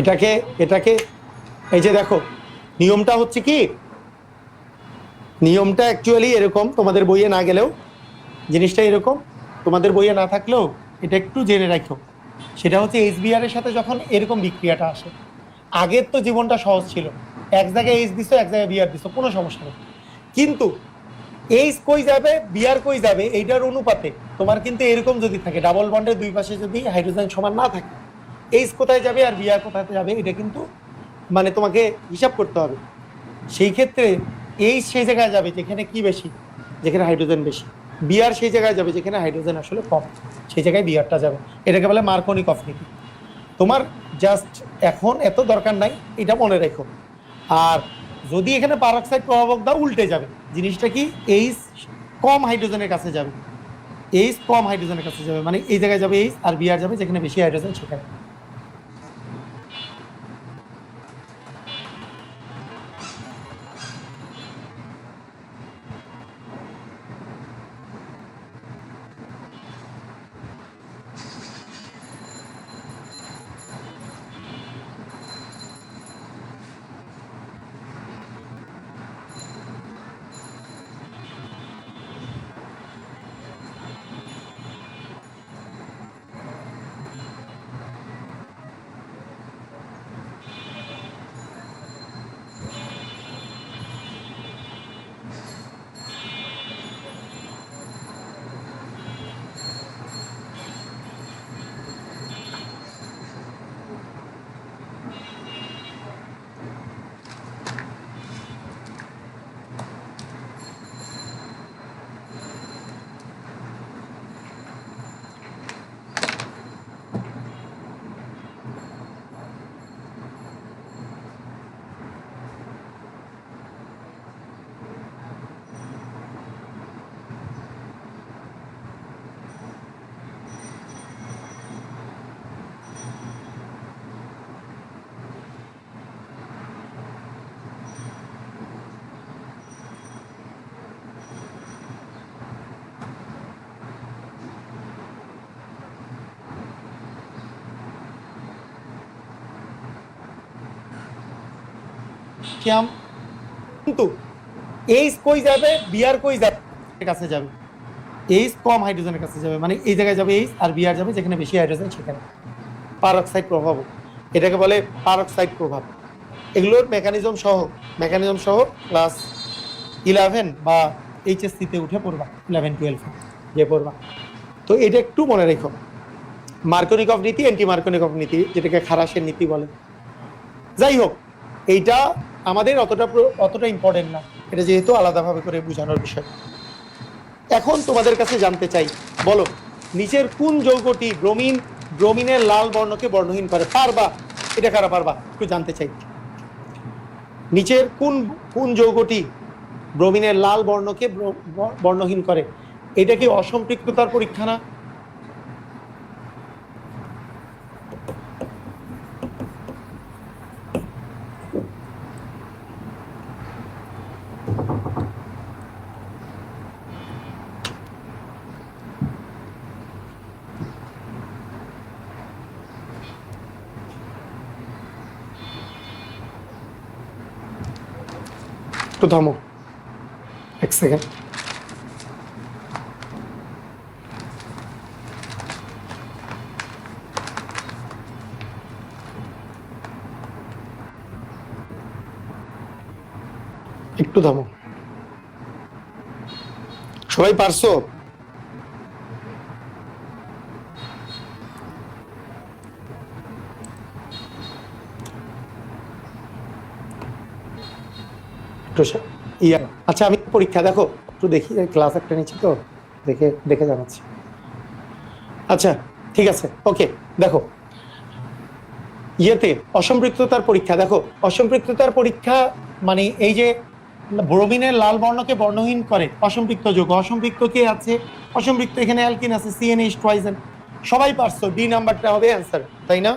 এটাকে এটাকে, এই যে দেখো, নিয়মটা হচ্ছে কি? নিয়মটা অ্যাকচুয়ালি এরকম, তোমাদের বইয়ে না গেলেও, জিনিসটা এরকম, তোমাদের বইয়ে না থাকলেও, এটা একটু জেনে রাখো। সেটা হচ্ছে এইচবিআর এর সাথে যখন এরকম বিক্রিয়াটা আসে, আগের তো জীবনটা সহজ ছিল। এক জায়গায় এইচ দিছো, এক জায়গায় বিআর দিছো, কোনো সমস্যা নেই। কিন্তু এইচ কই যাবে বিআর কই যাবে, এইটার অনুপাতে তোমার কিন্তু এরকম যদি থাকে ডাবল বন্ডের দুই পাশে যদি হাইড্রোজেন সমান না থাকে এইচ কোথায় যাবে আর বিআর কোথায় যাবে, এটা কিন্তু মানে তোমাকে হিসাব করতে হবে। সেই ক্ষেত্রে এইচ সেই জায়গায় যাবে যেখানে কি বেশি? যেখানে হাইড্রোজেন বেশি। বিআর সেই জায়গায় যাবে যেখানে হাইড্রোজেন আসলে কম। সেই জায়গায় বিআরটা যাবে। এটাকে বলে মার্কনিক অফনীতি তোমার জাস্ট এখন এত দরকার নাই, এটা মনে রেখো। আর যদি এখানে পারক্সাইড প্রভাবক দাও উল্টে যাবে, জিনিসটা কি? এইচ কম হাইড্রোজেনের কাছে যাবে। এইচ কম হাইড্রোজেনের কাছে যাবে। মানে এই জায়গায় যাবে এইচ আর বিআর যাবে যেখানে বেশি হাইড্রোজেন সেখানে ক্যাম কিন্তু এইচ কই যাবে বিআর কই যাবে? কাছে যাবে। এইচ কম হাইড্রোজেনের কাছে যাবে। মানে এই জায়গায় যাবে এইচ আর বিআর যাবে, যেখানে বেশি হাইড্রোজেন সেখানে। পারক্সাইড প্রভাব। এটাকে বলে পারক্সাইড প্রভাব। এগুলোর মেকানিজম সহ মেকানিজম সহ ক্লাস ইলেভেন বা এইচএসসিতে উঠে পড়বা ইলেভেন টুয়েলভে যে পড়বা। তো এটা একটু মনে রেখো। মার্কনিক অফ নীতি অ্যান্টি অফ নীতি, যেটাকে খারাসের নীতি বলে। যাই হোক, এইটা আমাদের অতটা অতটা ইম্পর্টেন্ট না। এটা যেহেতু আলাদাভাবে করে বোঝানোর বিষয়। এখন তোমাদের কাছে জানতে চাই, বলো, নিচের কোন যৌগটি ব্রোমিন, ব্রোমিনের লাল বর্ণকে বর্ণহীন করে? পারবা? এটা কারা পারবা? একটু জানতে চাই। নিচের কোন কোন যৌগটি ব্রোমিনের লাল বর্ণকে বর্ণহীন করে? এটা কি অসম্পৃক্ততার পরীক্ষা না? একটু থামো এক সেকেন্ড একটু থামো। সবাই পারছ? একটু ইয়া। আচ্ছা আমি পরীক্ষা, দেখো, একটু দেখি ক্লাস একটা নিচ্ছি তো, দেখে দেখে জানাচ্ছি। আচ্ছা ঠিক আছে ওকে দেখো। ইয়েতে, অসম্পৃক্ততার পরীক্ষা, দেখো, অসম্পৃক্ততার পরীক্ষা মানে এই যে, ব্রোমিনের লাল বর্ণকে বর্ণহীন করে, অসম্পৃক্ত যোগ, অসম্পৃক্ত কে আছে? অসম্পৃক্ত এখানে অ্যালকিন আছে সিএনএইচ ট্রাইজেন সবাই পারছ ডি নাম্বারটা হবে অ্যান্সার তাই না?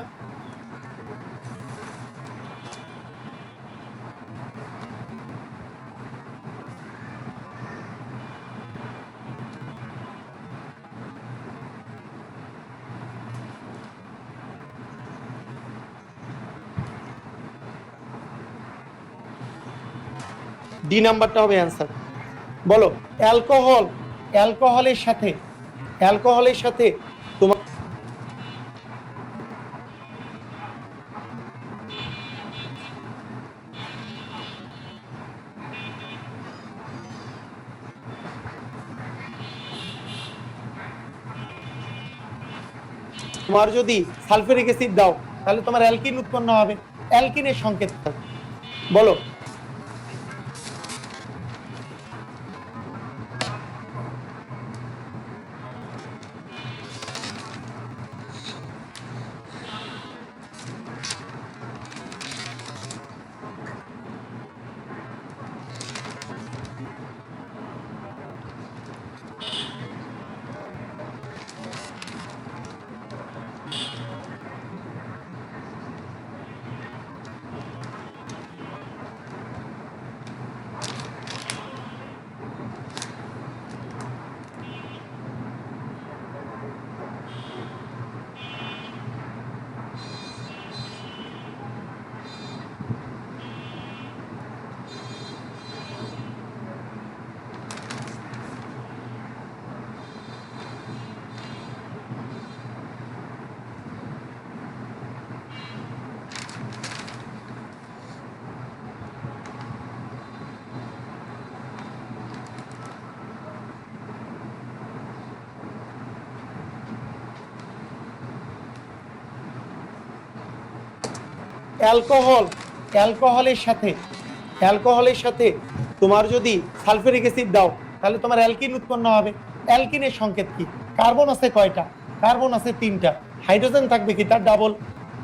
ডি নাম্বারটা হবে অ্যান্সার বলো অ্যালকোহল অ্যালকোহলের সাথে অ্যালকোহলের সাথে তোমার তোমার যদি সালফিউরিক অ্যাসিড দাও, তাহলে তোমার অ্যালকিন উৎপন্ন হবে। অ্যালকিনের সংকেত। বলো অ্যালকোহল, অ্যালকোহলের সাথে অ্যালকোহলের সাথে তোমার যদি সালফেরিক অ্যাসিড দাও, তাহলে তোমার অ্যালকিন উৎপন্ন হবে। অ্যালকিনের সংকেত কি? কার্বন আছে কয়টা? কার্বন আছে তিনটা। হাইড্রোজেন থাকবে কি? তার ডাবল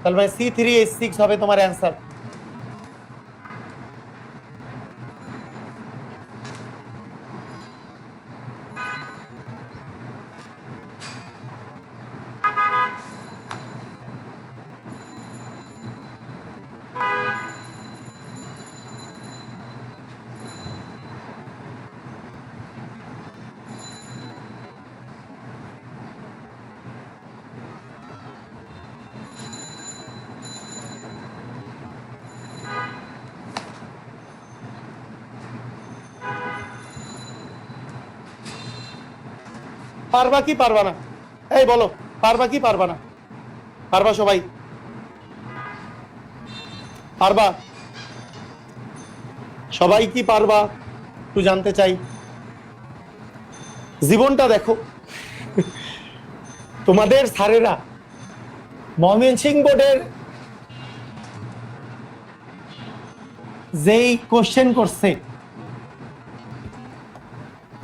তাহলে ভাই সি থ্রি এইচ সিক্স হবে তোমার অ্যান্সার পারবা কি পারবা না? এই বলো, পারবা কি পারবা না? পারবা সবাই? পারবা? সবাই কি পারবা? একটু জানতে চাই। জীবনটা দেখো। তোমাদের স্যারেরা ময়মনসিং বোর্ডের যেই কোশ্চেন করছে,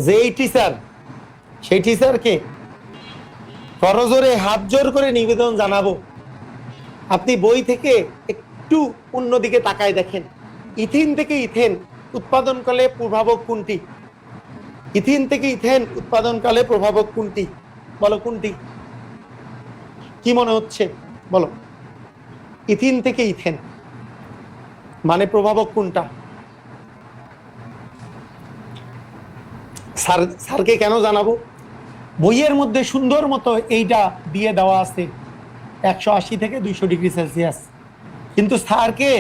যেই টিচার সেই টিচারকে করজোরে হাত জোর করে নিবেদন জানাব। আপনি বই থেকে একটু অন্যদিকে তাকায় দেখেন। ইথিন থেকে ইথেন উৎপাদনকালে প্রভাবক কোনটি? ইথিন থেকে ইথেন উৎপাদনকালে প্রভাবক কোনটি? বলো কোনটি? কি মনে হচ্ছে? বলো। ইথিন থেকে ইথেন। মানে প্রভাবক কোনটা? স্যার স্যারকে কেন জানাব? বইয়ের মধ্যে সুন্দর মতো এইটা দিয়ে দেওয়া আছে। একশো আশি থেকে দুইশো ডিগ্রি সেলসিয়াস। কিন্তু স্যারকে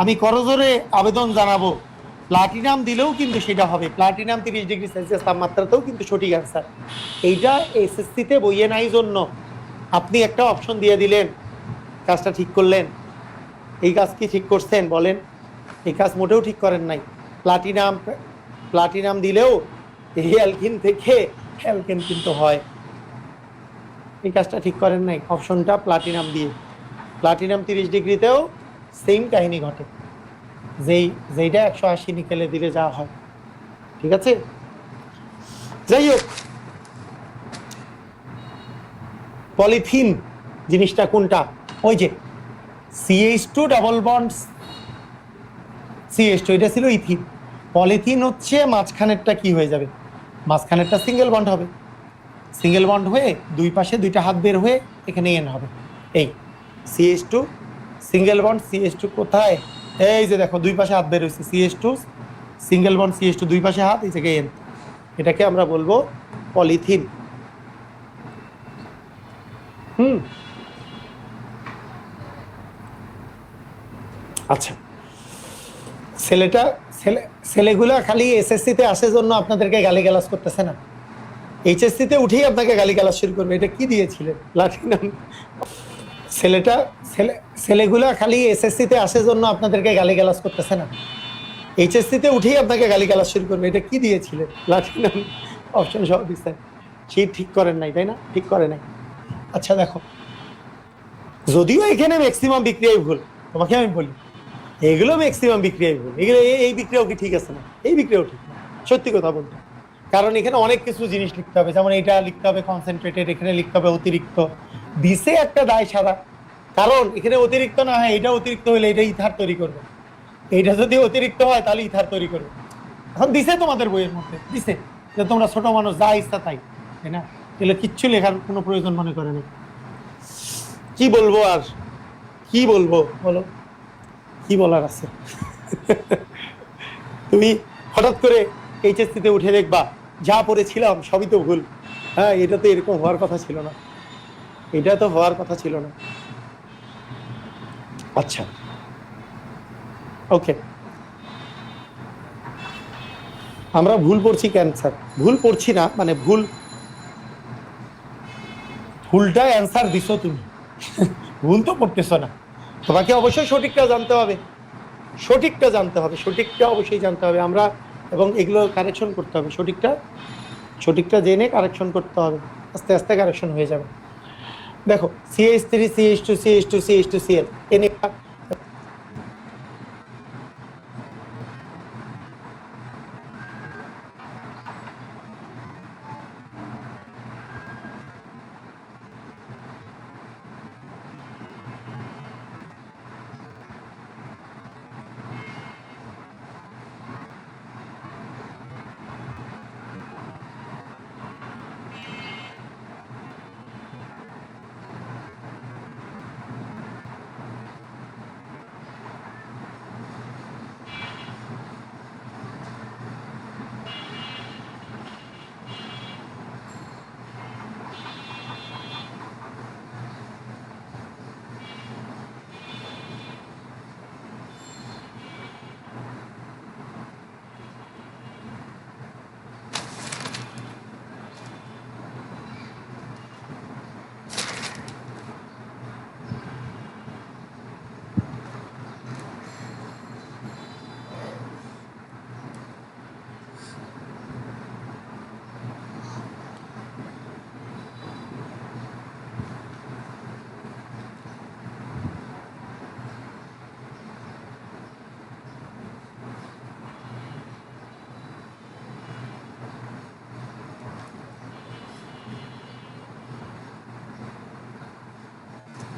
আমি করজোরে আবেদন জানাব। প্লাটিনাম দিলেও কিন্তু সেটা হবে। প্লাটিনাম তিরিশ ডিগ্রি সেলসিয়াস তাপমাত্রাতেও কিন্তু সঠিক অ্যান্সার এইটা এসএসসিতে বইয়ে নাই জন্য আপনি একটা অপশন দিয়ে দিলেন। কাজটা ঠিক করলেন। এই কাজ কি ঠিক করছেন বলেন। এই কাজ মোটেও ঠিক করেন নাই। প্লাটিনাম প্লাটিনাম দিলেও এই অ্যালকিন থেকে অ্যালকেন কিন্তু হয়। এই কাজটা ঠিক করেন নাই, অপশনটা প্লাটিনাম দিয়ে। প্লাটিনাম তিরিশ ডিগ্রিতেও সেম কাহিনী ঘটে। যেই, যেইটা একশো আশি নিকেলে দিলে যা হয়। ঠিক আছে? যাই হোক। পলিথিন জিনিসটা কোনটা? ওই যে CH two double bonds CH two এটা ছিল ইথিন। পলিথিন হচ্ছে মাঝখানেরটা কি হয়ে যাবে? মাঝখানেরটা সিঙ্গেল বন্ড হবে। সিঙ্গেল বন্ড হয়ে দুই পাশে দুইটা হাত বের হয়ে এখানে এন হবে। এই CH two single bond CH two কোথায়? এই যে দেখো, দুই পাশে হাত বের হয়েছে CH two single bond CH two দুই পাশে হাত, এই জায়গায় এন এটাকে আমরা বলব পলিথিন হুম? আচ্ছা। ছেলেটা, ছেলে, ছেলেগুলা খালি এসএসসিতে আসার জন্য আপনাদেরকে গালিগালাজ করতেছে না। এইচএসসিতে উঠেই আপনাকে গালি গালিগালাজ শুরু করবে। এটা কি দিয়েছিলেন? লাঠিনাম ছেলেটা, ছেলে, ছেলেগুলা খালি এসএসসিতে আসার জন্য আপনাদেরকে গালিগালাজ করতেছে না। এইচএসসিতে উঠেই আপনাকে গালি গালিগালাজ শুরু করবে। এটা কি দিয়েছিলেন? লাঠিনাম অপশন সহ দিচ্ছেন সেই ঠিক করেন নাই, তাই না? ঠিক করে নাই। আচ্ছা দেখো। যদিও এখানে ম্যাক্সিমাম বিক্রিয়াই ভুল, তোমাকে আমি বলি। এগুলো ম্যাক্সিমাম বিক্রিয়াই ভুল এগুলো এই- বিক্রিয়াও কি ঠিক আছে না? এই বিক্রিয়াও ঠিক না। সত্যি কথা বলতে। কারণ এখানে অনেক কিছু জিনিস লিখতে হবে। যেমন এটা লিখতে হবে কনসেন্ট্রেটেড এখানে লিখতে হবে অতিরিক্ত। দিছে একটা দায় সারা কারণ এখানে অতিরিক্ত না হয়, এটা অতিরিক্ত হলে এটা ইথার তৈরি করবে। এইটা যদি অতিরিক্ত হয়, তাহলে ইথার তৈরি করবে। এখন দিছে তোমাদের বইয়ের মধ্যে দিছে যে তোমরা ছোট মানুষ, যা ইচ্ছা তাই তাই না? এগুলো কিচ্ছু লেখার কোনো প্রয়োজন মনে করে না। কি বলব আর? কি বলব? বলো। কি বলার আছে? তুমি হঠাৎ করে এইচএসসিতে উঠে দেখবা, যা পড়েছিলাম সবই তো ভুল। হ্যাঁ এটা তো এরকম হওয়ার কথা ছিল না। এটা তো হওয়ার কথা ছিল না। আচ্ছা। ওকে আমরা ভুল পড়ছি ক্যান্সার ভুল পড়ছি না মানে ভুল ভুলটা অ্যান্সার দিছো তুমি। ভুল তো পড়তেছো না। তোমাকে অবশ্যই সঠিকটা জানতে হবে। সঠিকটা জানতে হবে, সঠিকটা অবশ্যই জানতে হবে। আমরা এবং এগুলো কারেকশন করতে হবে। সঠিকটা সঠিকটা জেনে কারেকশন করতে হবে। আস্তে আস্তে কারেকশন হয়ে যাবে। দেখো CH three CH two CH two CH two CL এনে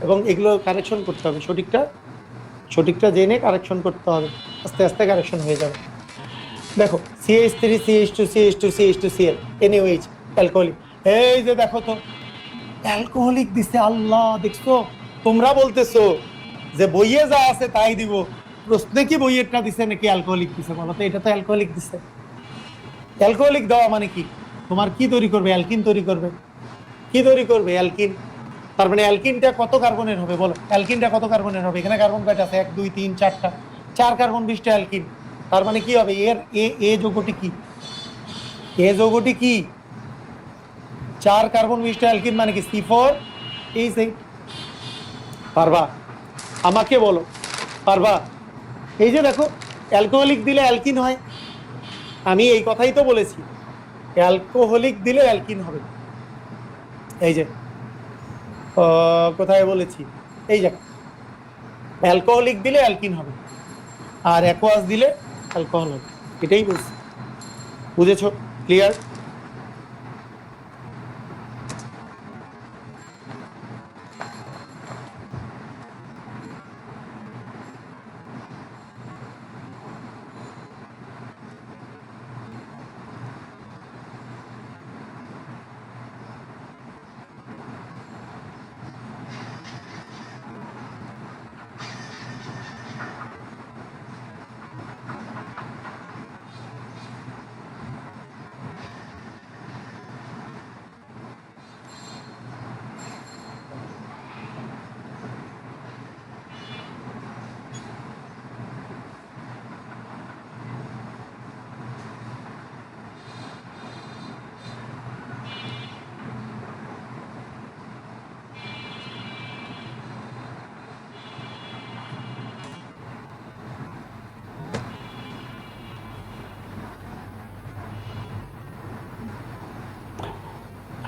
এবং এগুলো কারেকশন করতে হবে। সঠিকটা সঠিকটা জেনে কারেকশন করতে হবে। আস্তে আস্তে কারেকশন হয়ে যাবে। দেখো CH three CH two CH two CH two CL NUH alcoholic এই যে দেখো তো অ্যালকোহলিক দিছে আল্লাহ, দেখছ? তোমরা বলতেছো যে বইয়ে যা আছে তাই দিব। প্রশ্নে কি বইয়েরটা দিছে নাকি অ্যালকোহলিক দিছে বলো তো? এটা তো অ্যালকোহলিক দিছে। অ্যালকোহলিক দেওয়া মানে কি? তোমার কি তৈরি করবে? অ্যালকিন তৈরি করবে। কি তৈরি করবে? অ্যালকিন তার মানে অ্যালকিনটা কত কার্বনের হবে বলো? অ্যালকিনটা কত কার্বনের হবে? এখানে কার্বন কয়টা আছে এক, দুই, তিন, চারটা। চার কার্বন বিশটা অ্যালকিন। তার মানে কি হবে? এর, এ এ যৌগটি কি? এ যৌগটি কি? চার কার্বন বিশটা অ্যালকিন মানে কি? C four, H eight. পারবা? আমাকে বলো। পারবা? এই যে দেখো, অ্যালকোহলিক দিলে অ্যালকিন হয়। আমি এই কথাই তো বলেছি। অ্যালকোহলিক দিলে অ্যালকিন হবে। এই যে কোথায় বলেছি? এই যে অ্যালকোহলিক দিলে অ্যালকিন হবে আর অ্যাকোয়াস দিলে অ্যালকোহল হবে। এটাই বলছি। বুঝেছ? ক্লিয়ার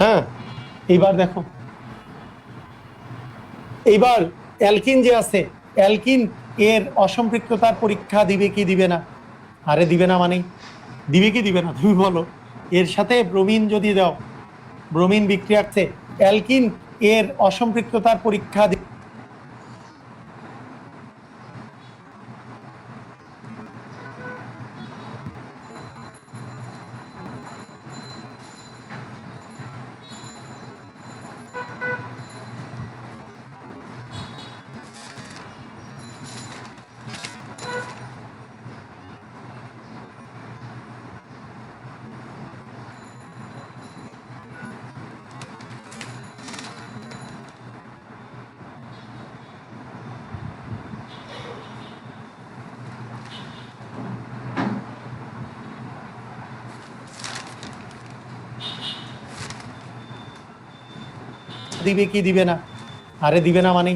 হ্যাঁ এইবার দেখো। এইবার অ্যালকিন যে আছে, অ্যালকিন এর অসম্পৃক্ততার পরীক্ষা দিবে কি দিবে না? আরে দিবে না মানে দিবে কি দিবে না, তুমি বলো। এর সাথে ব্রোমিন যদি দাও, ব্রোমিন বিক্রিয়ার্থে অ্যালকিন এর অসম্পৃক্ততার পরীক্ষা দিবে কি দিবে না? আরে দিবে না মানে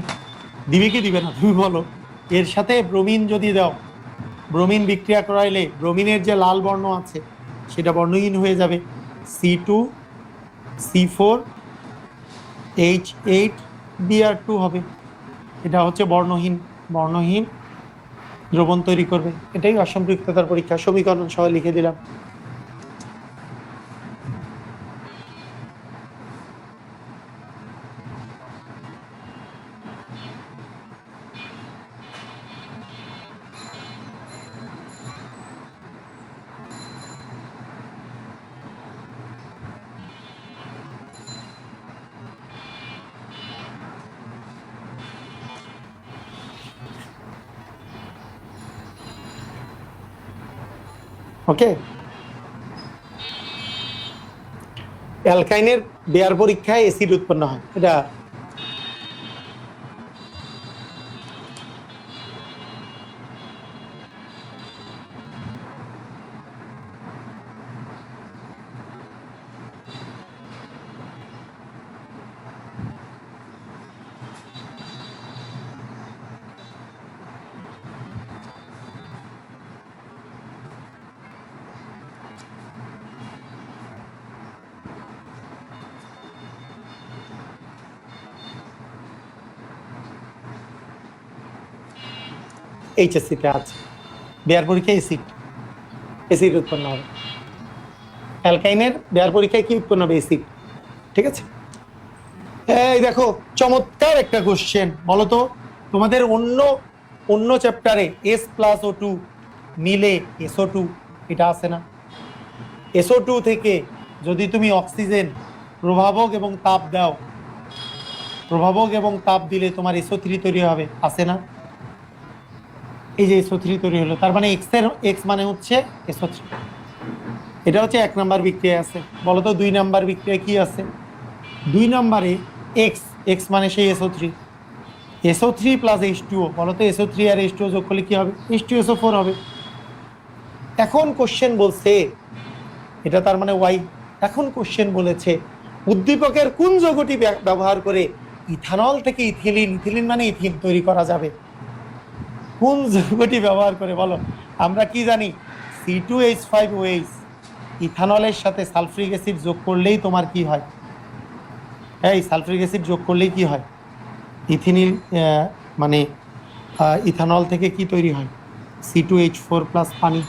দিবে কি দিবে না? তুমি বলো। এর সাথে ব্রোমিন যদি দাও, ব্রোমিন বিক্রিয়া করাইলে ব্রোমিনের যে লাল বর্ণ আছে, সেটা বর্ণহীন হয়ে যাবে। C two C four H eight BR two হবে। এটা হচ্ছে বর্ণহীন। বর্ণহীন দ্রবণ তৈরি করবে। এটাই অসম্পৃক্ততার পরীক্ষা। সমীকরণ সহ লিখে দিলাম। ওকে? অ্যালকাইনের বেয়ার পরীক্ষায় অ্যাসিড উৎপন্ন হয়। এটা এইচএসসিতে আছে। বেয়ার পরীক্ষায় এসিড এসিড উৎপন্ন হবে। অ্যালকাইনের বেয়ার পরীক্ষায় কি উৎপন্ন হবে? এসিড ঠিক আছে? এই দেখো, চমৎকার একটা কোশ্চেন বলো তোমাদের অন্য অন্য চ্যাপ্টারে এস প্লাস ও টু মিলে এসও টু এটা আছে না? এসও টু থেকে যদি তুমি অক্সিজেন প্রভাবক এবং তাপ দাও, প্রভাবক এবং তাপ দিলে তোমার এসও থ্রি তৈরি হবে। আছে না? এই যে এসও থ্রি তৈরি হলো, তার মানে এক্সের এক্স মানে হচ্ছে এসও থ্রি এটা হচ্ছে এক নাম্বার বিক্রিয়া আছে। বলো তো দুই নাম্বার বিক্রিয়া কি আছে? দুই নাম্বারে এক্স এক্স মানে সেই SO three SO three plus H two O বলো তো এসও থ্রি আর এইচ টুও যোগ করলে কি হবে? এইচ টু এসও ফোর হবে। এখন কোশ্চেন বলছে, এটা তার মানে ওয়াই এখন কোশ্চেন বলেছে, উদ্দীপকের কোন যৌগটি ব্য- ব্যবহার করে ইথানল থেকে ইথিলিন ইথিলিন মানে ইথিন তৈরি করা যাবে? কোন যৌগটি ব্যবহার করে বলো? আমরা কি জানি? C two H five OH ইথানলের সাথে সালফ্রিক অ্যাসিড যোগ করলেই তোমার কি হয়? এই সালফ্রিক অ্যাসিড যোগ করলেই কি হয়? ইথিনিল মানে ইথানল থেকে কি তৈরি হয়? C two H four plus পানি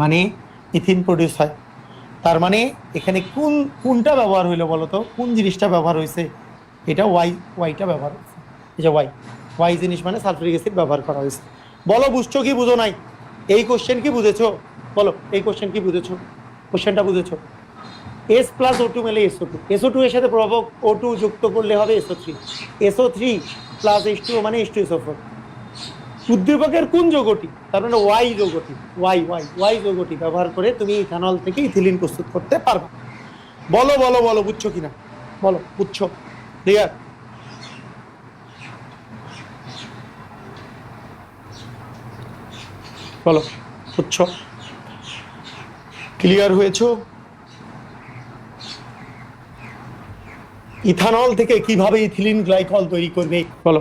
মানে ইথিন প্রডিউস হয়। তার মানে এখানে কোন, কোনটা ব্যবহার হইল বলো তো? কোন জিনিসটা ব্যবহার হয়েছে এটা ওয়াই ওয়াইটা ব্যবহার হয়েছে এই যে ওয়াই ওয়াই জিনিস মানে সালফারিক অ্যাসিড ব্যবহার করা হয়েছে। বলো, বুঝছ কি, বুঝো নাই? এই কোশ্চেন কি বুঝেছ? বলো, এই কোশ্চেন কি বুঝেছ? কোশ্চেনটা বুঝেছ? এস প্লাস ও টু মেলে এসও টু এসও টু এর সাথে প্রভাবক ও টু যুক্ত করলে হবে SO three SO three plus S two মানে এস টু এসও ফোর উদ্দীপকের কোন যৌগটি? তার মানে ওয়াই যৌগটি। ওয়াই ওয়াই ওয়াই যৌগটি ব্যবহার করে তুমি ইথানল থেকে ইথিলিন প্রস্তুত করতে পারবে। বলো বলো বলো, বুঝছ কিনা? বলো, বুঝছ? ক্লিয়ার বলো বুঝছ? ক্লিয়ার হয়েছো? ইথানল থেকে কীভাবে ইথিলিন গ্লাইকল তৈরি করবে? বলো।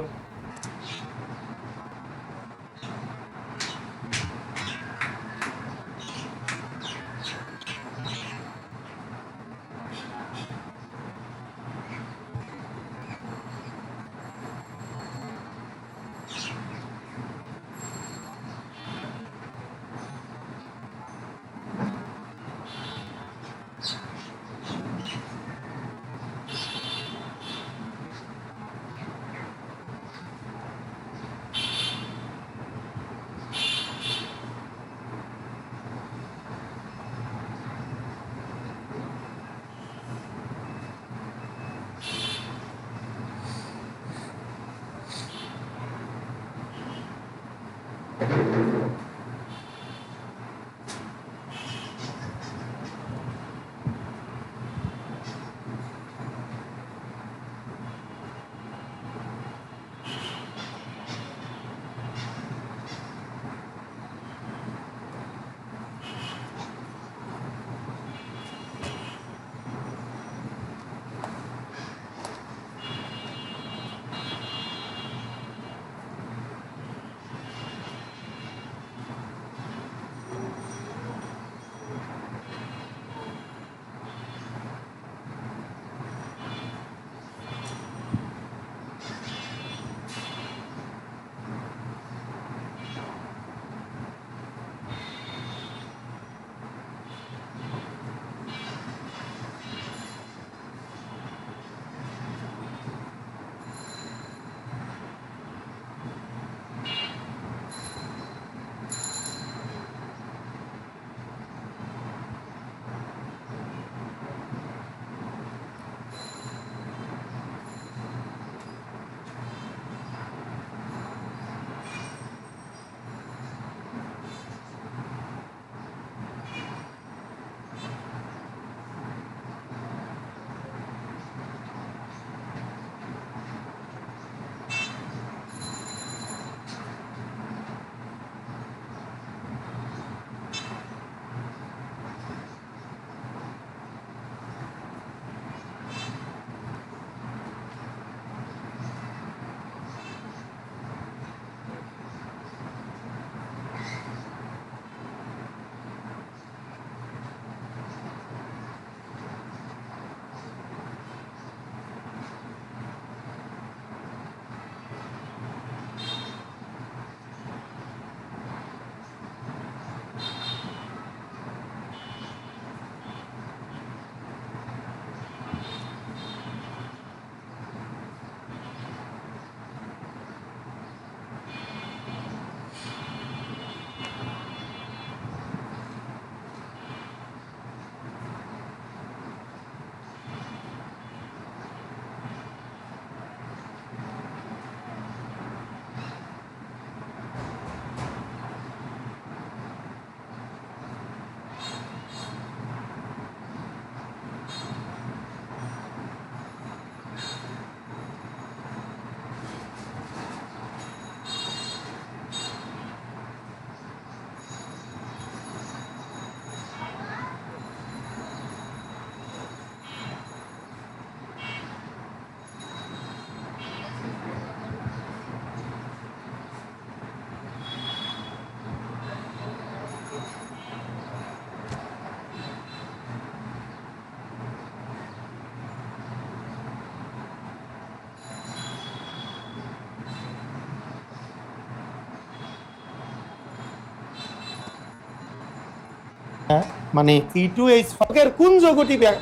মানে সি টু এইচ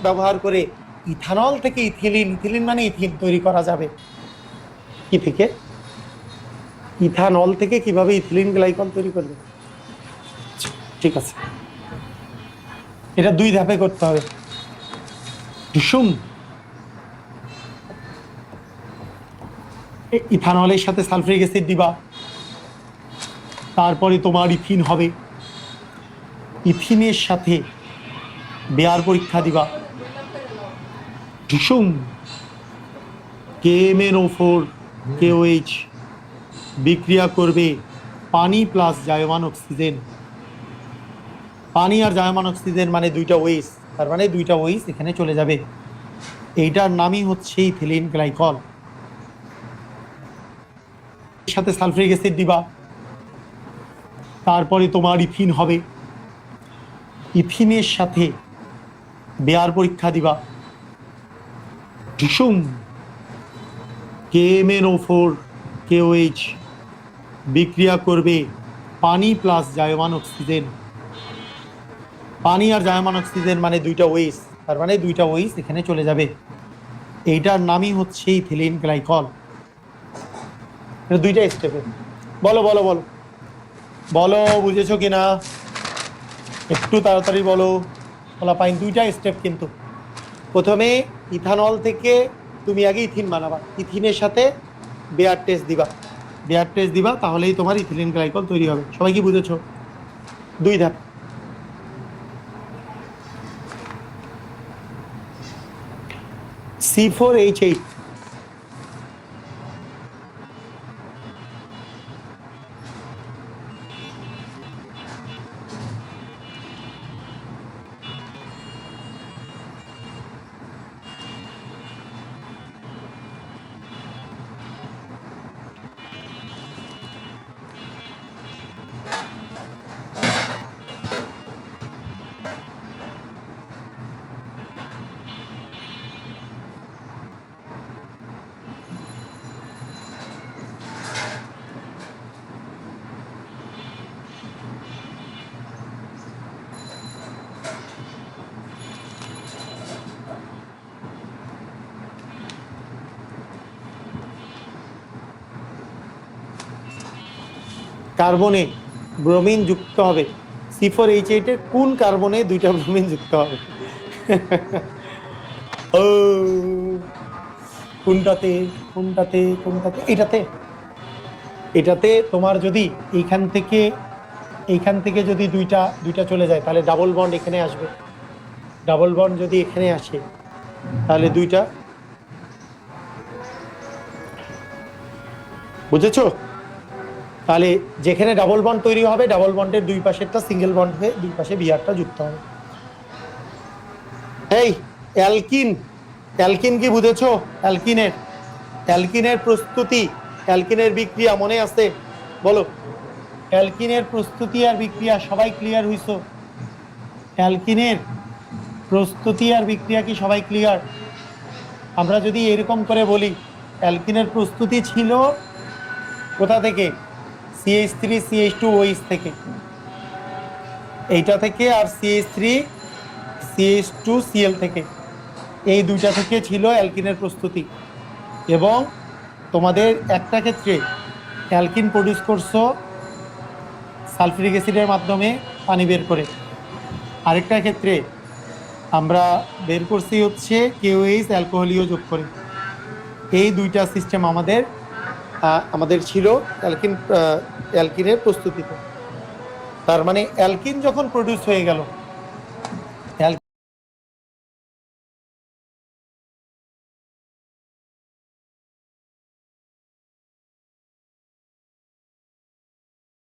ব্যবহার করে ইথানল থেকে ইথিলিন ইথিলিন মানে ইথিন তৈরি করা যাবে। কি থেকে? ইথানল থেকে কীভাবে ইথিলিন গ্লাইকল তৈরি করবে? ঠিক আছে। এটা দুই ধাপে করতে হবে। ডিসুম ইথানলের সাথে সালফ্রিক অ্যাসিড দিবা। তারপরে তোমার ইথিন হবে। ইথিনের সাথে বেয়ার পরীক্ষা দিবা। ভীষণ K M N O four KOH বিক্রিয়া করবে পানি প্লাস জায়মান অক্সিজেন। পানি আর জায়মান অক্সিজেন মানে দুইটা ওয়েস, তার মানে দুইটা ওয়েস এখানে চলে যাবে। এইটার নামই হচ্ছে ইথিলিন গ্লাইকল। সাথে সালফ্রিক অ্যাসিড দিবা। তারপরে তোমার ইথিন হবে। ইথিনের সাথে বেয়ার পরীক্ষা দিবা। ডিসুম K M N O four, KOH বিক্রিয়া করবে পানি প্লাস জায়মান অক্সিজেন। পানি আর জায়মান অক্সিজেন মানে দুইটা ওয়েস, তার মানে দুইটা ওয়েস এখানে চলে যাবে। এইটার নামই হচ্ছে ইথিলিন গ্লাইকল। দুইটা স্টেপে। বলো বলো বলো। বলো, বুঝেছ কিনা? একটু তাড়াতাড়ি বলো বলা পাইন দুইটা স্টেপ কিন্তু। প্রথমে ইথানল থেকে তুমি আগে ইথিন বানাবা। ইথিনের সাথে বেয়ার টেস্ট দিবা। বিয়ার টেস্ট দিবা, তাহলেই তোমার ইথিলিন গ্লাইকল তৈরি হবে। সবাই কি বুঝেছ? দুই ধাপ। সি ফোর এইচ এইট কার্বনে ব্রোমিন যুক্ত হবে। সি ফোর এইচ এইটের কোন কার্বনে দুইটা ব্রোমিন যুক্ত হবে? ও, কোনটাতে কোনটাতে কোনটাতে? এটাতে। এটাতে তোমার যদি এইখান থেকে এইখান থেকে যদি দুইটা দুইটা চলে যায়, তাহলে ডাবল বন্ড এখানে আসবে। ডাবল বন্ড যদি এখানে আসে, তাহলে দুইটা। বুঝেছ? তাহলে যেখানে ডাবল বন্ড তৈরি হবে ডাবল বন্ডের দুই পাশেরটা সিঙ্গেল বন্ড হয়ে দুই পাশে বিয়ারটা যুক্ত হবে। এই, অ্যালকিন অ্যালকিন কি বুঝেছ? অ্যালকিনের অ্যালকিনের প্রস্তুতি, অ্যালকিনের বিক্রিয়া মনে আছে? বলো। অ্যালকিনের প্রস্তুতি আর বিক্রিয়া সবাই ক্লিয়ার হইছো? অ্যালকিনের প্রস্তুতি আর বিক্রিয়া কি সবাই ক্লিয়ার আমরা যদি এরকম করে বলি, অ্যালকিনের প্রস্তুতি ছিল কোথা থেকে? CH three CH two OH থেকে। এইটা থেকে আর CH three CH two CL থেকে। এই দুইটা থেকে ছিল অ্যালকিনের প্রস্তুতি। এবং তোমাদের একটা ক্ষেত্রে অ্যালকিন প্রডিউস করছ সালফিউরিক অ্যাসিডের মাধ্যমে পানি বের করে। আরেকটা ক্ষেত্রে আমরা বের করছি হচ্ছে কেওএইচ অ্যালকোহলিও যোগ করে। এই দুইটা সিস্টেম আমাদের আমাদের ছিল অ্যালকিন অ্যালকিনের প্রস্তুতিতে। তার মানে অ্যালকিন যখন প্রডিউস হয়ে গেল